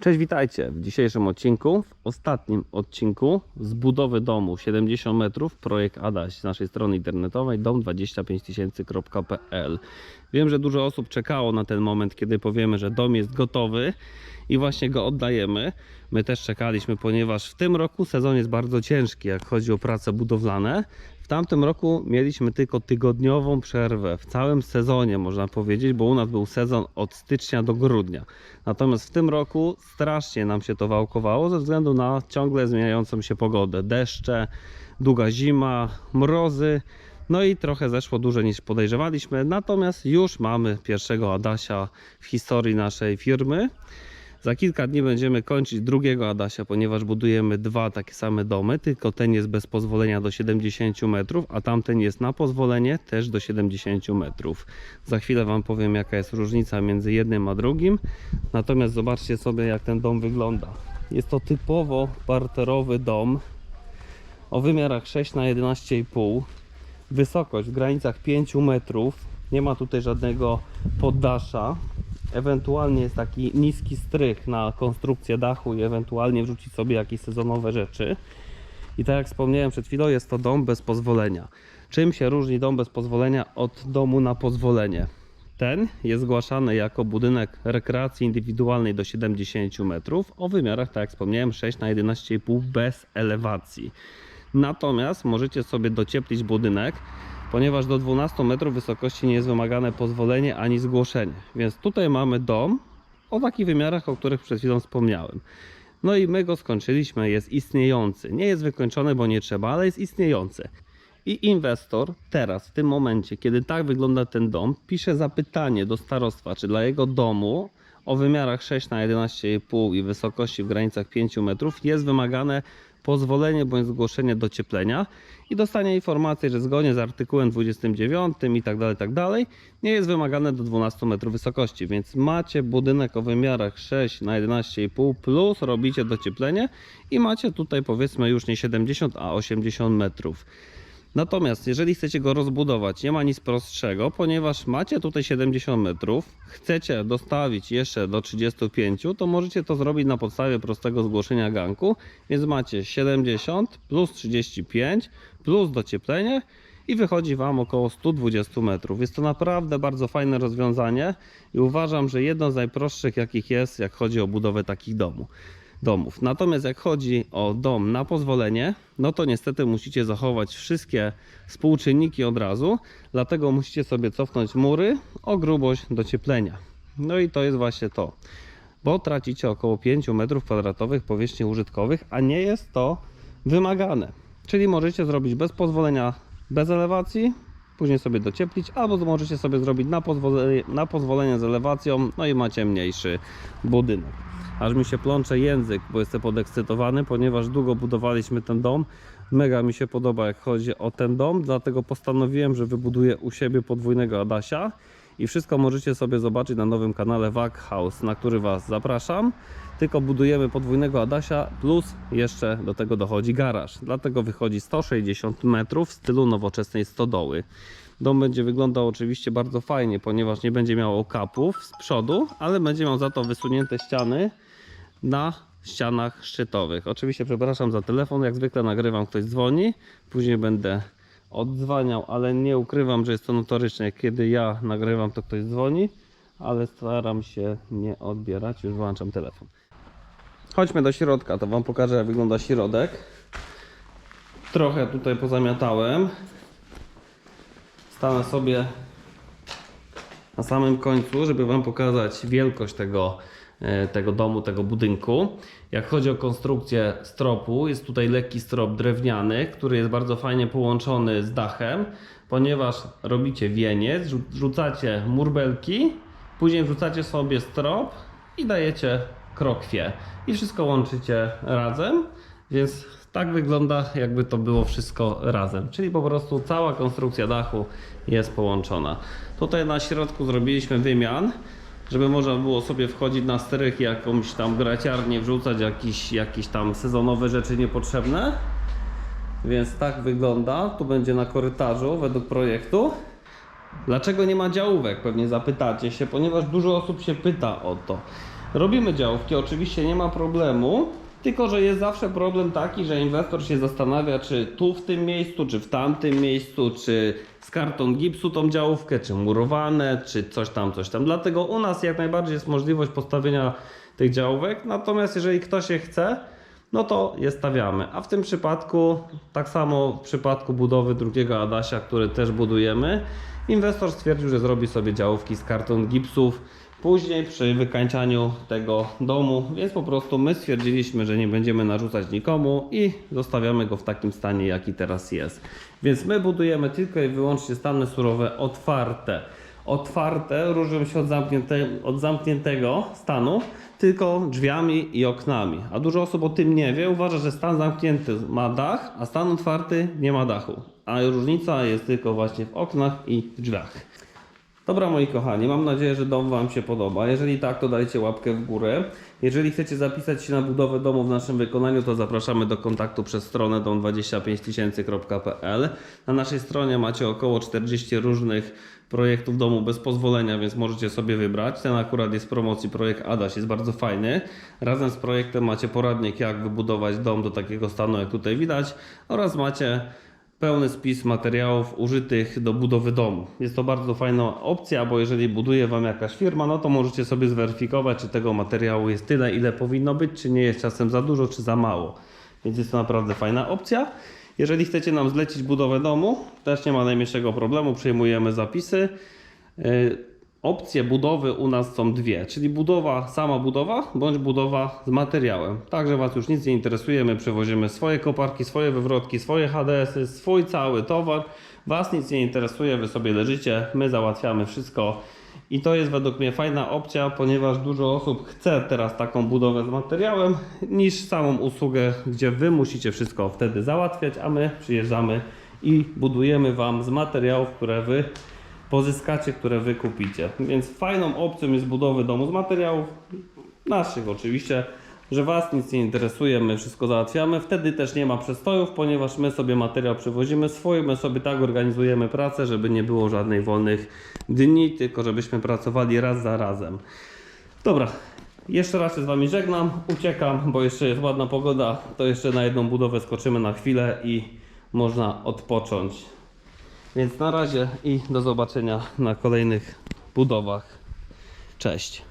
Cześć, witajcie w dzisiejszym odcinku, w ostatnim odcinku z budowy domu 70 metrów, projekt Adaś z naszej strony internetowej dom25000.pl. Wiem, że dużo osób czekało na ten moment, kiedy powiemy, że dom jest gotowy i właśnie go oddajemy. My też czekaliśmy, ponieważ w tym roku sezon jest bardzo ciężki, jak chodzi o prace budowlane. W tamtym roku mieliśmy tylko tygodniową przerwę w całym sezonie, można powiedzieć, bo u nas był sezon od stycznia do grudnia. Natomiast w tym roku strasznie nam się to wałkowało ze względu na ciągle zmieniającą się pogodę. Deszcze, długa zima, mrozy. No i trochę zeszło dłużej niż podejrzewaliśmy. Natomiast już mamy pierwszego Adasia w historii naszej firmy. Za kilka dni będziemy kończyć drugiego Adasia, ponieważ budujemy dwa takie same domy, tylko ten jest bez pozwolenia do 70 metrów, a tamten jest na pozwolenie też do 70 metrów. Za chwilę Wam powiem jaka jest różnica między jednym a drugim. Natomiast zobaczcie sobie jak ten dom wygląda. Jest to typowo parterowy dom o wymiarach 6 na 11,5 wysokość w granicach 5 metrów. Nie ma tutaj żadnego poddasza. Ewentualnie jest taki niski strych na konstrukcję dachu i ewentualnie wrzucić sobie jakieś sezonowe rzeczy. I tak jak wspomniałem przed chwilą, jest to dom bez pozwolenia. Czym się różni dom bez pozwolenia od domu na pozwolenie? Ten jest zgłaszany jako budynek rekreacji indywidualnej do 70 metrów o wymiarach, tak jak wspomniałem, 6 na 11,5 bez elewacji. Natomiast możecie sobie docieplić budynek, ponieważ do 12 metrów wysokości nie jest wymagane pozwolenie ani zgłoszenie. Więc tutaj mamy dom o takich wymiarach, o których przed chwilą wspomniałem. No i my go skończyliśmy, jest istniejący. Nie jest wykończony, bo nie trzeba, ale jest istniejący. I inwestor teraz, w tym momencie, kiedy tak wygląda ten dom, pisze zapytanie do starostwa, czy dla jego domu o wymiarach 6 na 11,5 i wysokości w granicach 5 metrów jest wymagane pozwolenie bądź zgłoszenie docieplenia i dostanie informację, że zgodnie z artykułem 29 i tak dalej, tak dalej, nie jest wymagane do 12 metrów wysokości, więc macie budynek o wymiarach 6 na 11,5 plus robicie docieplenie i macie tutaj powiedzmy już nie 70, a 80 metrów. Natomiast jeżeli chcecie go rozbudować, nie ma nic prostszego, ponieważ macie tutaj 70 metrów, chcecie dostawić jeszcze do 35, to możecie to zrobić na podstawie prostego zgłoszenia ganku, więc macie 70 plus 35 plus docieplenie i wychodzi Wam około 120 metrów. Jest to naprawdę bardzo fajne rozwiązanie i uważam, że jedno z najprostszych jakich jest, jak chodzi o budowę takich domów domów. Natomiast jak chodzi o dom na pozwolenie, no to niestety musicie zachować wszystkie współczynniki od razu, dlatego musicie sobie cofnąć mury o grubość docieplenia. No i to jest właśnie to, bo tracicie około 5 m2 powierzchni użytkowych, a nie jest to wymagane. Czyli możecie zrobić bez pozwolenia, bez elewacji, później sobie docieplić, albo możecie sobie zrobić na pozwolenie, na pozwolenie z elewacją, no i macie mniejszy budynek aż mi się plącze język, bo jestem podekscytowany, ponieważ długo budowaliśmy ten dom. Mega mi się podoba, jak chodzi o ten dom, dlatego postanowiłem, że wybuduję u siebie podwójnego Adasia. I wszystko możecie sobie zobaczyć na nowym kanale Wag House, na który Was zapraszam. Tylko budujemy podwójnego Adasia, plus jeszcze do tego dochodzi garaż. Dlatego wychodzi 160 metrów w stylu nowoczesnej stodoły. Dom będzie wyglądał oczywiście bardzo fajnie, ponieważ nie będzie miał okapów z przodu, ale będzie miał za to wysunięte ściany na ścianach szczytowych. Oczywiście przepraszam za telefon, jak zwykle nagrywam, ktoś dzwoni, później będę oddzwaniał, ale nie ukrywam, że jest to notoryczne, kiedy ja nagrywam, to ktoś dzwoni, ale staram się nie odbierać, już wyłączam telefon. Chodźmy do środka, to Wam pokażę jak wygląda środek. Trochę tutaj pozamiatałem. Stanę sobie na samym końcu, żeby Wam pokazać wielkość tego, tego domu, tego budynku. Jak chodzi o konstrukcję stropu, jest tutaj lekki strop drewniany, który jest bardzo fajnie połączony z dachem, ponieważ robicie wieniec, rzu- rzucacie murbelki, później wrzucacie sobie strop i dajecie krokwie. I wszystko łączycie razem, więc tak wygląda, jakby to było wszystko razem. Czyli po prostu cała konstrukcja dachu jest połączona. Tutaj na środku zrobiliśmy wymian, żeby można było sobie wchodzić na strych jakąś tam graciarnię, wrzucać jakieś, jakieś tam sezonowe rzeczy niepotrzebne. Więc tak wygląda. Tu będzie na korytarzu według projektu. Dlaczego nie ma działówek? Pewnie zapytacie się, ponieważ dużo osób się pyta o to. Robimy działki, oczywiście nie ma problemu, tylko że jest zawsze problem taki, że inwestor się zastanawia, czy tu w tym miejscu, czy w tamtym miejscu, czy z karton gipsu tą działówkę, czy murowane, czy coś tam, coś tam. Dlatego u nas jak najbardziej jest możliwość postawienia tych działówek, natomiast jeżeli ktoś je chce, no to je stawiamy. A w tym przypadku, tak samo w przypadku budowy drugiego Adasia, który też budujemy, inwestor stwierdził, że zrobi sobie działówki z karton gipsów później przy wykańczaniu tego domu, więc po prostu my stwierdziliśmy, że nie będziemy narzucać nikomu i zostawiamy go w takim stanie, jaki teraz jest. Więc my budujemy tylko i wyłącznie stany surowe otwarte. Otwarte różnią się od, zamknięte, od zamkniętego stanu tylko drzwiami i oknami. A dużo osób o tym nie wie. Uważa, że stan zamknięty ma dach, a stan otwarty nie ma dachu. A różnica jest tylko właśnie w oknach i drzwiach. Dobra moi kochani, mam nadzieję, że dom Wam się podoba. Jeżeli tak, to dajcie łapkę w górę. Jeżeli chcecie zapisać się na budowę domu w naszym wykonaniu, to zapraszamy do kontaktu przez stronę dom25000.pl. Na naszej stronie macie około 40 różnych projektów domu bez pozwolenia, więc możecie sobie wybrać. Ten akurat jest w promocji, projekt Adaś jest bardzo fajny. Razem z projektem macie poradnik, jak wybudować dom do takiego stanu, jak tutaj widać, oraz macie pełny spis materiałów użytych do budowy domu. Jest to bardzo fajna opcja, bo jeżeli buduje Wam jakaś firma, no to możecie sobie zweryfikować, czy tego materiału jest tyle, ile powinno być, czy nie jest czasem za dużo, czy za mało. Więc jest to naprawdę fajna opcja. Jeżeli chcecie nam zlecić budowę domu, też nie ma najmniejszego problemu, przyjmujemy zapisy. Opcje budowy u nas są dwie, czyli budowa, sama budowa, bądź budowa z materiałem. Także Was już nic nie interesuje, my przewozimy swoje koparki, swoje wywrotki, swoje HDS-y, swój cały towar. Was nic nie interesuje, Wy sobie leżycie, my załatwiamy wszystko. I to jest według mnie fajna opcja, ponieważ dużo osób chce teraz taką budowę z materiałem, niż samą usługę, gdzie Wy musicie wszystko wtedy załatwiać, a my przyjeżdżamy i budujemy Wam z materiałów, które Wy pozyskacie, które wy kupicie. Więc fajną opcją jest budowy domu z materiałów naszych oczywiście, że was nic nie interesuje, my wszystko załatwiamy. Wtedy też nie ma przestojów, ponieważ my sobie materiał przywozimy swój, my sobie tak organizujemy pracę, żeby nie było żadnych wolnych dni, tylko żebyśmy pracowali raz za razem. Dobra, jeszcze raz się z Wami żegnam, uciekam, bo jeszcze jest ładna pogoda, to jeszcze na jedną budowę skoczymy na chwilę i można odpocząć. Więc na razie i do zobaczenia na kolejnych budowach. Cześć.